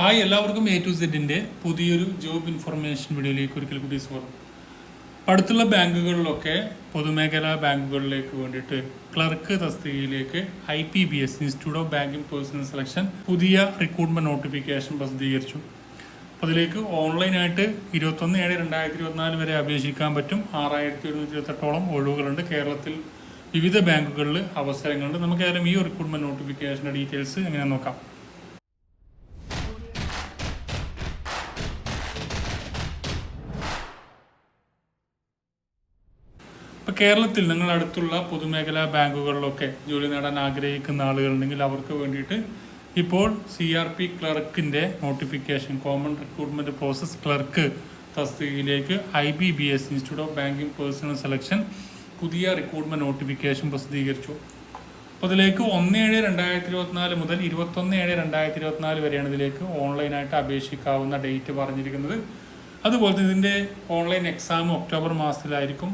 Hi എല്ലാവർക്കും A to സെഡിന്റെ പുതിയൊരു job information വീഡിയോയിലേക്ക് ഒരിക്കൽ കൂടി സ്വാഗതം. അടുത്തുള്ള ബാങ്കുകളിലൊക്കെ പൊതുമേഖലാ ബാങ്കുകളിലേക്ക് വേണ്ടിയിട്ട് ക്ലർക്ക് തസ്തികയിലേക്ക് I P B S institute of banking personnel selection പുതിയ റിക്രൂട്ട്മെന്റ് നോട്ടിഫിക്കേഷൻ പ്രസിദ്ധീകരിച്ചു. അപ്പോൾ അതിലേക്ക് ഓൺലൈനായിട്ട് ഇരുപത്തൊന്ന് ഏഴ് രണ്ടായിരത്തി ഇരുപത്തിനാല് വരെ അപേക്ഷിക്കാൻ പറ്റും. ആറായിരത്തി ഒരുന്നൂറ്റി ഇരുപത്തെട്ടോളം ഒഴിവുകളുണ്ട്. കേരളത്തിൽ വിവിധ ബാങ്കുകളിൽ അവസരങ്ങളുണ്ട്. നമുക്ക് ഏതായാലും ഈ റിക്രൂട്ട്മെന്റ് നോട്ടിഫിക്കേഷന്റെ ഡീറ്റെയിൽസ് എങ്ങനെ നോക്കാം. ഇപ്പോൾ കേരളത്തിൽ നിങ്ങൾ അടുത്തുള്ള പൊതുമേഖലാ ബാങ്കുകളിലൊക്കെ ജോലി നേടാൻ ആഗ്രഹിക്കുന്ന ആളുകളുണ്ടെങ്കിൽ അവർക്ക് വേണ്ടിയിട്ട് ഇപ്പോൾ C R P ക്ലർക്കിന്റെ notification common recruitment process clerk തസ്തികയിലേക്ക് I B B S institute of banking personnel selection പുതിയ റിക്രൂട്ട്മെന്റ് നോട്ടിഫിക്കേഷൻ പ്രസിദ്ധീകരിച്ചു. അപ്പോൾ ഇതിലേക്ക് ഒന്ന് ഏഴ് രണ്ടായിരത്തി ഇരുപത്തിനാല് മുതൽ ഇരുപത്തൊന്ന് ഏഴ് രണ്ടായിരത്തി ഇരുപത്തിനാല് വരെയാണ് ഇതിലേക്ക് ഓൺലൈനായിട്ട് അപേക്ഷിക്കാവുന്ന ഡേറ്റ് പറഞ്ഞിരിക്കുന്നത്. അതുപോലെ തന്നെ ഇതിന്റെ ഓൺലൈൻ എക്സാം ഒക്ടോബർ മാസത്തിലായിരിക്കും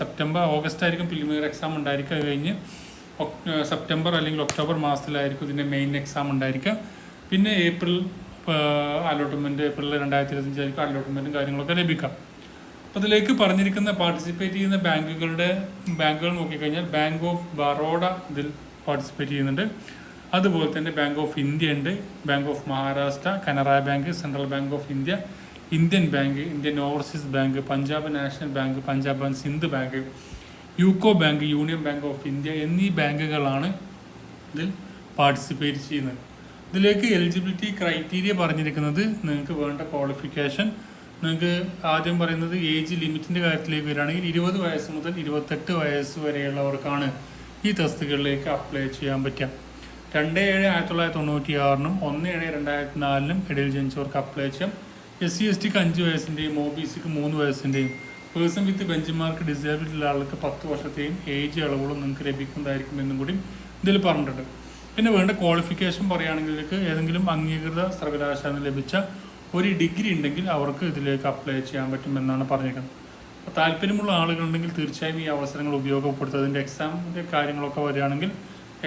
സെപ്റ്റംബർ ഓഗസ്റ്റ് ആയിരിക്കും പ്രിലിമിനറി എക്സാം ഉണ്ടായിരിക്കുക. അത് കഴിഞ്ഞ് സെപ്റ്റംബർ അല്ലെങ്കിൽ ഒക്ടോബർ മാസത്തിലായിരിക്കും ഇതിന്റെ മെയിൻ എക്സാം ഉണ്ടായിരിക്കുക. പിന്നെ ഏപ്രിൽ അലോട്ട്മെന്റ് ഏപ്രിൽ രണ്ടായിരത്തി ഇരുപത്തഞ്ചായിരിക്കും അലോട്ട്മെന്റും കാര്യങ്ങളൊക്കെ ലഭിക്കാം അപ്പോൾ ഇതിലേക്ക് പറഞ്ഞിരിക്കുന്ന പാർട്ടിസിപ്പേറ്റ് ചെയ്യുന്ന ബാങ്കുകളുടെ ബാങ്കുകൾ നോക്കിക്കഴിഞ്ഞാൽ ബാങ്ക് ഓഫ് ബറോഡ ഇതിൽ പാർട്ടിസിപ്പേറ്റ് ചെയ്യുന്നുണ്ട്. അതുപോലെ തന്നെ ബാങ്ക് ഓഫ് ഇന്ത്യ ഉണ്ട്. Bank of Maharashtra Canara bank central bank of India Indian bank Indian overseas bank Punjab national bank Punjab and Sindh bank UCO bank union bank of India എന്നീ ബാങ്കുകളാണ് ഇതിൽ participate ചെയ്യുന്നത്. ഇതിലേക്ക് eligibility criteria പറഞ്ഞിരിക്കുന്നത് നിങ്ങൾക്ക് വേണ്ട qualification. നിങ്ങൾക്ക് ആദ്യം പറയുന്നത് ഏജ് ലിമിറ്റിന്റെ കാര്യത്തിലേക്ക് വരികയാണെങ്കിൽ ഇരുപത് വയസ്സ് മുതൽ ഇരുപത്തെട്ട് വയസ്സ് വരെയുള്ളവർക്കാണ് ഈ തസ്തികകളിലേക്ക് അപ്ലൈ ചെയ്യാൻ പറ്റുക. രണ്ട് ഏഴ് ആയിരത്തി തൊള്ളായിരത്തി തൊണ്ണൂറ്റി ആറിനും ഒന്ന് ഏഴ് രണ്ടായിരത്തി നാലിനും ഇടയിൽ ജനിച്ചവർക്ക് അപ്ലൈ ചെയ്യാം. എസ് സി എസ് ടിക്ക് അഞ്ച് വയസ്സിന്റെയും ഒ ബി സിക്ക് മൂന്ന് വയസ്സിന്റെയും person with bench mark disability ഉള്ള ആൾക്ക് പത്ത് വർഷത്തെയും ഏജ് ഇളവുകളും നിങ്ങൾക്ക് ലഭിക്കുന്നതായിരിക്കും എന്നും കൂടി ഇതിൽ പറഞ്ഞിട്ടുണ്ട്. പിന്നെ വേണ്ട ക്വാളിഫിക്കേഷൻ പറയുകയാണെങ്കിൽ ഏതെങ്കിലും അംഗീകൃത സർവകലാശാല ലഭിച്ച ഒരു ഡിഗ്രി ഉണ്ടെങ്കിൽ അവർക്ക് ഇതിലേക്ക് അപ്ലൈ ചെയ്യാൻ പറ്റുമെന്നാണ് പറഞ്ഞിരിക്കുന്നത്. അപ്പോൾ താല്പര്യമുള്ള ആളുകളുണ്ടെങ്കിൽ തീർച്ചയായും ഈ അവസരങ്ങൾ ഉപയോഗപ്പെടുത്തുക. അതിന്റെ എക്സാമിന്റെ കാര്യങ്ങളൊക്കെ വരികയാണെങ്കിൽ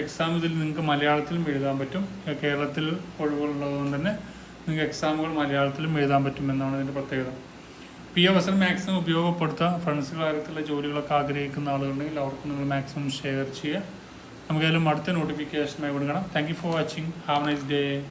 എക്സാം ഇതിൽ നിങ്ങൾക്ക് മലയാളത്തിലും എഴുതാൻ പറ്റും. കേരളത്തിൽ ഒഴിവുള്ളതുകൊണ്ട് തന്നെ നിങ്ങൾക്ക് എക്സാമുകൾ മലയാളത്തിലും എഴുതാൻ പറ്റുമെന്നാണ് ഇതിന്റെ പ്രത്യേകത. ഈ അവസരം മാക്സിമം ഉപയോഗപ്പെടുത്തുക ഫ്രണ്ട്സ് കാര്യത്തിലുള്ള ജോലികളൊക്കെ ആഗ്രഹിക്കുന്ന ആളുകളുണ്ടെങ്കിൽ അവർക്ക് നിങ്ങൾ മാക്സിമം ഷെയർ ചെയ്യുക. നമുക്കതിലും അടുത്ത നോട്ടിഫിക്കേഷനായി കൊടുക്കണം. Thank you for watching have nice day